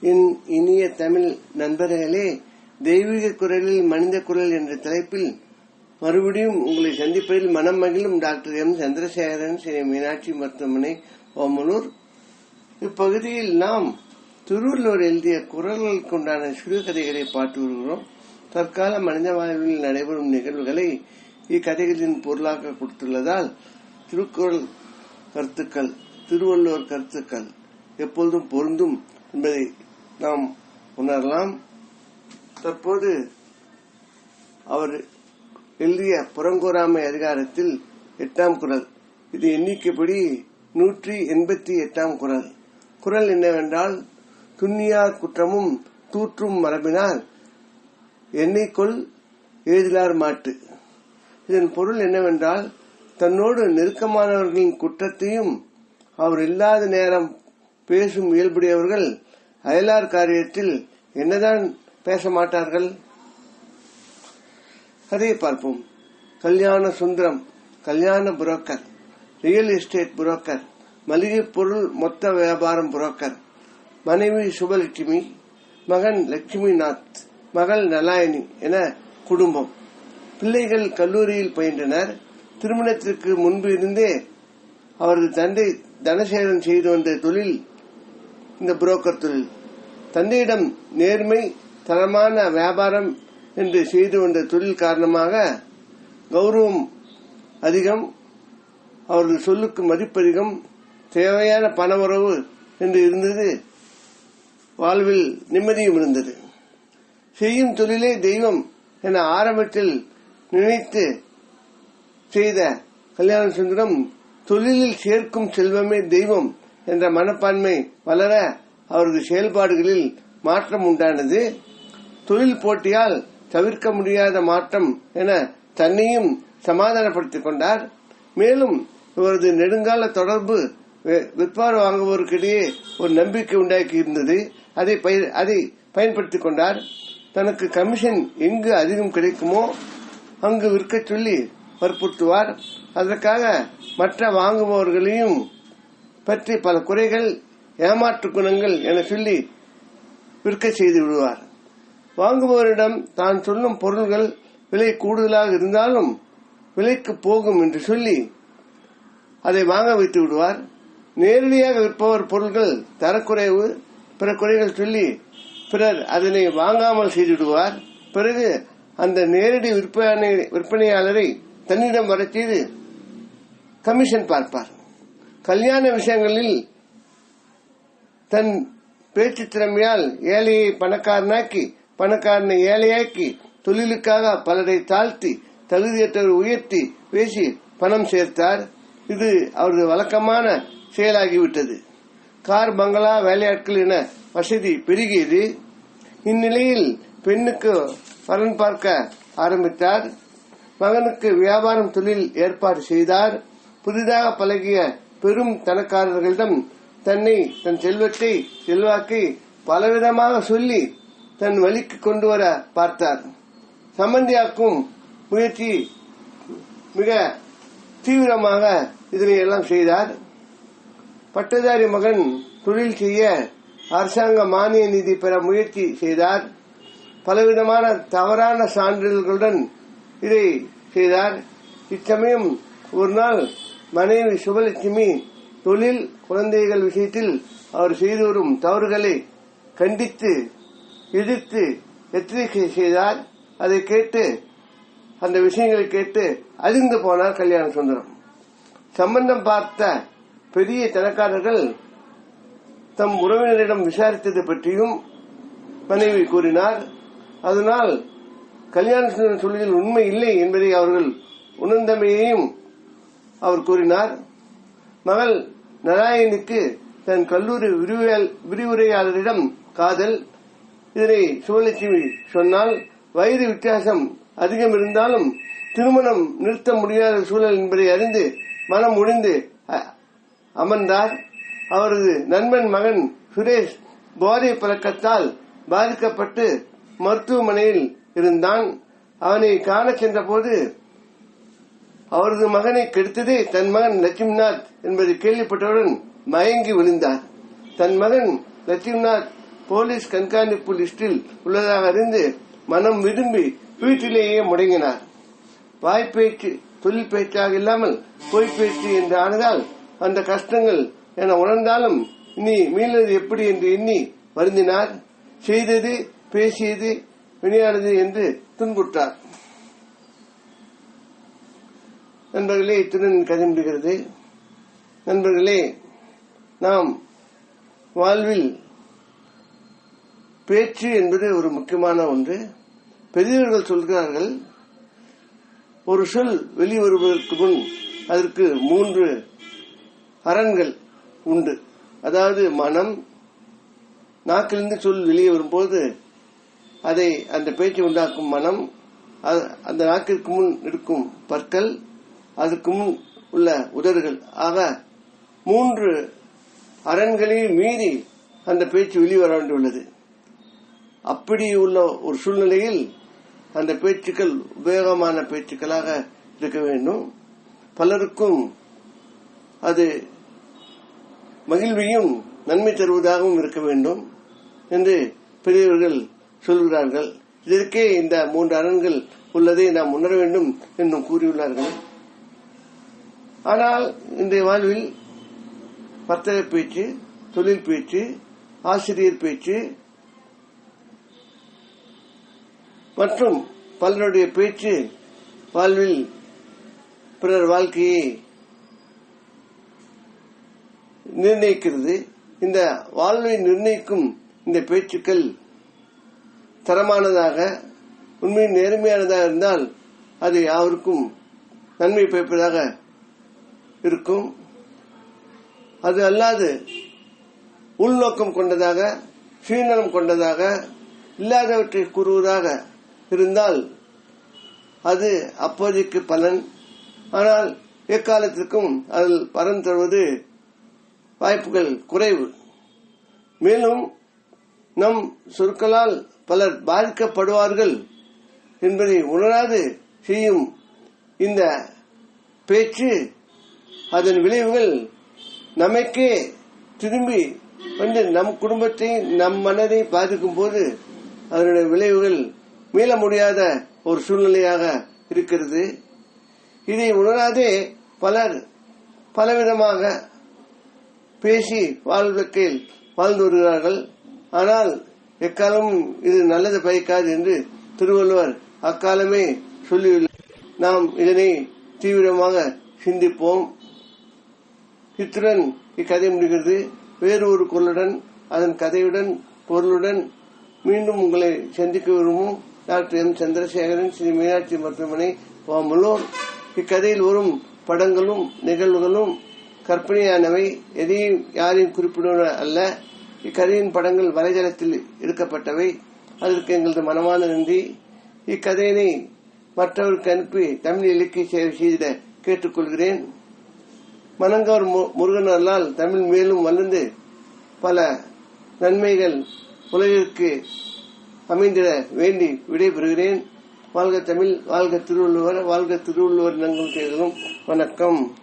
என் இனிய தமிழ் நண்பர்களே தெய்வீக குரலில் மனித குரல் என்ற தலைப்பில் மறுபடியும் உங்களை சந்திப்பதில் மனம் மகிழும் டாக்டர் எம். சந்திரசேகரன் ஸ்ரீ மீனாட்சி மருத்துவமனை ஓமலூர் இப்பகுதியில் நாம் திருவள்ளுவர் எழுதிய குரல்களுக்கு உண்டான சிறுகதைகளை பார்த்து வருகிறோம். தற்கால மனித வாழ்வில் நடைபெறும் நிகழ்வுகளை இக்கதைகளின் பொருளாக கொடுத்துள்ளதால் திருக்குறள் கருத்துக்கள் திருவள்ளுவர் கருத்துக்கள் எப்பொழுதும் பொருந்தும் என்பதை நாம் உணரலாம். தற்போது அவர் எழுதிய புறங்கூறாமை அதிகாரத்தில் எட்டாம் குரல். இது எண்ணிக்கைப்படி நூற்றி எண்பத்தி எட்டாம் குரல். குரல் என்னவென்றால் துண்ணியார் குற்றமும் தூற்றும் மரபினால் எண்ணெய்க்குள் எழுதிலார் மாட்டு. இதன் பொருள் என்னவென்றால் தன்னோடு நெருக்கமானவர்களின் குற்றத்தையும் அவர் இல்லாத நேரம் பேசும் இயல்புடையவர்கள் அயலார் காரியத்தில் என்னதான் பேச மாட்டார்கள்? அதை பார்ப்போம். கல்யாண சுந்தரம் கல்யாண புரோக்கர் ரியல் எஸ்டேட் புரோக்கர் மளிகை பொருள் மொத்த வியாபாரம் புரோக்கர் மனைவி சுபலட்சுமி மகன் லட்சுமி நாத் மகள் நலாயணி என குடும்பம். பிள்ளைகள் கல்லூரியில் பயின்றனர். திருமணத்திற்கு முன்பு இருந்தே அவரது தந்தை தனசேகரன் செய்து வந்த தொழில் இந்த புரோக்கர் தொழில். தந்தையிடம் நேர்மை தரமான வியாபாரம் என்று செய்து வந்த தொழில் காரணமாக கௌரவம் அதிகம் அவரது சொல்லுக்கு மதிப்பதிகம் தேவையான பண உறவு என்று இருந்தது வாழ்வில் நிம்மதியும் இருந்தது. செய்யும் தொழிலே தெய்வம் என ஆரம்பத்தில் நினைத்து செய்த கல்யாண சுந்தரம் தொழிலில் சேர்க்கும் செல்வமே தெய்வம் என்ற மனப்பான்மை வளர அவரது செயல்பாடுகளில் மாற்றம் உண்டானது. தொழில் போட்டியால் தவிர்க்க முடியாத மாற்றம் என தன்னையும் சமாதானப்படுத்திக் கொண்டார். மேலும் இவரது நெடுங்கால தொடர்பு விற்பார் வாங்குவோருக்கிடையே ஒரு நம்பிக்கை உண்டாக்கி இருந்தது. அதை அதை பயன்படுத்திக் கொண்டார். தனக்கு கமிஷன் எங்கு அதிகம் கிடைக்குமோ அங்கு விற்க சொல்லி வற்புறுத்துவார். அதற்காக மற்ற வாங்குபவர்களையும் பற்றி பல குறைகள் ஏமாற்று குணங்கள் என சொல்லி விற்க செய்து விடுவார். வாங்குபவரிடம் தான் சொல்லும் பொருள்கள் விலை கூடுதலாக இருந்தாலும் விலைக்கு போகும் என்று சொல்லி அதை வாங்க வைத்து விடுவார். நேரடியாக விற்பவர் பொருட்கள் தரக்குறைவு பிற குறைகள் சொல்லி பிறர் அதனை வாங்காமல் செய்துவிடுவார் பிறகு அந்த நேரடி விற்பனை விற்பனையாளரை தன்னிடம் வரச் செய்து கமிஷன் பார்ப்பார். கல்யாண விஷயங்களில் தன் பேச்சு திறமையால் ஏழையை பணக்காரனாக்கி பணக்காரனை ஏழையாக்கி தொழிலுக்காக பலரை தாழ்த்தி தகுதியற்றவர் உயர்த்தி பேசி பணம் சேர்த்தார். இது அவரது வழக்கமான செயலாகிவிட்டது. கார் பங்களா வேலையாட்கள் என வசதி பெருகியது. இந்நிலையில் பெண்ணுக்கு பலன் பார்க்க ஆரம்பித்தார். மகனுக்கு வியாபாரம் தொழில் ஏற்பாடு செய்தார். புதிதாக பழகிய பெரும் தனக்காரர்களிடம் தன்னை தன் செல்வத்தை செல்வாக்கை பலவிதமாக சொல்லி தன் வழிக்கு கொண்டு வர பார்த்தார். சம்பந்தியாக்கும் முயற்சி மிக தீவிரமாக இதனை எல்லாம் செய்தார். பட்டதாரி மகன் தொழில் செய்ய அரசாங்க மானிய நிதி பெற முயற்சி செய்தார். பலவிதமான தவறான சான்றிதழ்களுடன் இதை செய்தார். இச்சமயம் ஒரு நாள் மனைவி சுபலட்சுமி தொழில் குழந்தைகள் விஷயத்தில் அவர் செய்து வரும் தவறுகளை கண்டித்து எதிர்த்து எச்சரிக்கை செய்தார் அதை கேட்டு அந்த விஷயங்களை கேட்டு அதிர்ந்து போனார் கல்யாண சுந்தரம். சம்பந்தம் பார்த்த பெரிய தனக்காரர்கள் தம் உறவினரிடம் விசாரித்தது பற்றியும் மனைவி கூறினார். அதனால் கல்யாண சுந்தரம் சொல்லியில் உண்மை இல்லை என்பதை அவர்கள் உணர்ந்தமையையும் அவர் கூறினார். மகள் நாராயணுக்கு தன் கல்லூரி விரிவுரையாளரிடம் காதல். இதனை சுவலட்சுமி சொன்னால் வயது வித்தியாசம் அதிகம் இருந்தாலும் திருமணம் நிறுத்த முடியாத சூழல் என்பதை அறிந்து மனம் முடிந்து அமர்ந்தார். அவரது நண்பன் மகன் சுரேஷ் போதை பழக்கத்தால் பாதிக்கப்பட்டு மருத்துவமனையில் இருந்தான். அவனை காண சென்றபோது அவரது மகனை கெடுத்ததே தன் மகன் லட்சுமிநாத் என்பதை கேள்விப்பட்டவுடன் மயங்கி விழுந்தார். தன் மகன் லட்சுமிநாத் போலீஸ் கண்காணிப்பு லிஸ்டில் உள்ளதாக அறிந்து மனம் விரும்பி வீட்டிலேயே முடங்கினார். வாய்ப்பேச்சு தொழில் பேச்சாக இல்லாமல் பொய் பேச்சு என்று ஆனதால் அந்த கஷ்டங்கள் என உணர்ந்தாலும் இனி மீளது எப்படி என்று எண்ணி வருந்தினார். செய்தது பேசியது வினையானது என்று துன்புற்றார். நண்பர்களே இத்துடன் கதை நண்பர்களே நாம் வாழ்வில் பேச்சு என்பது ஒரு முக்கியமான ஒன்று. பெரியவர்கள் சொல்கிறார்கள் ஒரு சொல் வெளிவருவதற்கு முன் அதற்கு மூன்று அரண்கள் உண்டு. அதாவது மனம் நாக்கிலிருந்து சொல் வெளியே வரும்போது அதை அந்த பேச்சை உண்டாக்கும் மனம் அது- அந்த நாக்கிற்கு முன் இருக்கும் பற்கள் அதுக்கும் முன் உள்ள உதடுகள். ஆக மூன்று அரண்களையும் மீறி அந்த பேச்சு வெளிவர வேண்டியுள்ளது. அப்படி உள்ள ஒரு சூழ்நிலையில் அந்த பேச்சுக்கள் உபயோகமான பேச்சுக்களாக இருக்க வேண்டும். பலருக்கும் அது மகிழ்வையும் நன்மை தருவதாகவும் இருக்க வேண்டும் என்று பெரியவர்கள் சொல்கிறார்கள். இதற்கே இந்த மூன்று அரண்கள் உள்ளதை நாம் உணர வேண்டும் என்றும் கூறியுள்ளார்கள். ஆனால் இன்றைய வாழ்வில் வர்த்தக பேச்சு தொழில் பேச்சு ஆசிரியர் பேச்சு மற்றும் பலருடைய பேச்சு வாழ்வில் பிறர் வாழ்க்கையை நிர்ணயிக்கிறது. இந்த வாழ்வை நிர்ணயிக்கும் இந்த பேச்சுக்கள் தரமானதாக உண்மையில் நேர்மையானதாக இருந்தால் அது யாருக்கும் நன்மை பயப்பதாக இருக்கும். அது அல்லாது உள்நோக்கம் கொண்டதாக சுயநலம் கொண்டதாக இல்லாதவற்றை கூறுவதாக இருந்தால் அது அப்போதைக்கு பலன். ஆனால் எக்காலத்திற்கும் அதில் பலன் தருவது வாய்ப்புகள் குறைவு. மேலும் நம் சொற்களால் பலர் பாதிக்கப்படுவார்கள் என்பதை உணராது செய்யும் இந்த பேச்சு அதன் விளைவுகள் நமக்கே திரும்பி வந்து நம் குடும்பத்தை நம் மனதை பாதிக்கும் போது அதனுடைய விளைவுகள் மீள முடியாத ஒரு சூழ்நிலையாக இருக்கிறது. இதை உணராதே பலர் பலவிதமாக பேசி வாழ்க்கையில் வாழ்ந்து வருகிறார்கள். ஆனால் எக்காலமும் இது நல்லது பயக்காது என்று திருவள்ளுவர் அக்காலமே சொல்லியுள்ளார் நாம் இதனை தீவிரமாக சிந்திப்போம். இத்துடன் இக்கதை முடிகிறது. வேறு ஒரு குரலுடன் அதன் கதையுடன் பொருளுடன் மீண்டும் உங்களை சந்திக்க விரும்பும் டாக்டர் எம். சந்திரசேகரன் ஸ்ரீ மீனாட்சி மருத்துவமனை ஓமலூர் இக்கதையில் வரும் படங்களும் நிகழ்வுகளும் கற்பனையானவை. எதையும் யாரையும் குறிப்பிடுவன அல்ல. இக்கதையின் படங்கள் வலைதளத்தில் எடுக்கப்பட்டவை. அதற்கு எங்களது மனமான நன்றி. இக்கதையினை மற்றவருக்கு அனுப்பி தமிழ் இலக்கிய சேவை செய்திட கேட்டுக்கொள்கிறேன். மனங்கவர் மு- முருகன் அல்லால் தமிழ் மேலும் வளர்ந்து பல நன்மைகள் உலகிற்கு அமைந்திட வேண்டி விடைபெறுகிறேன். வாழ்க தமிழ் வாழ்க திருவள்ளுவர் வாழ்க திருவள்ளுவர் நங்கள் வணக்கம்.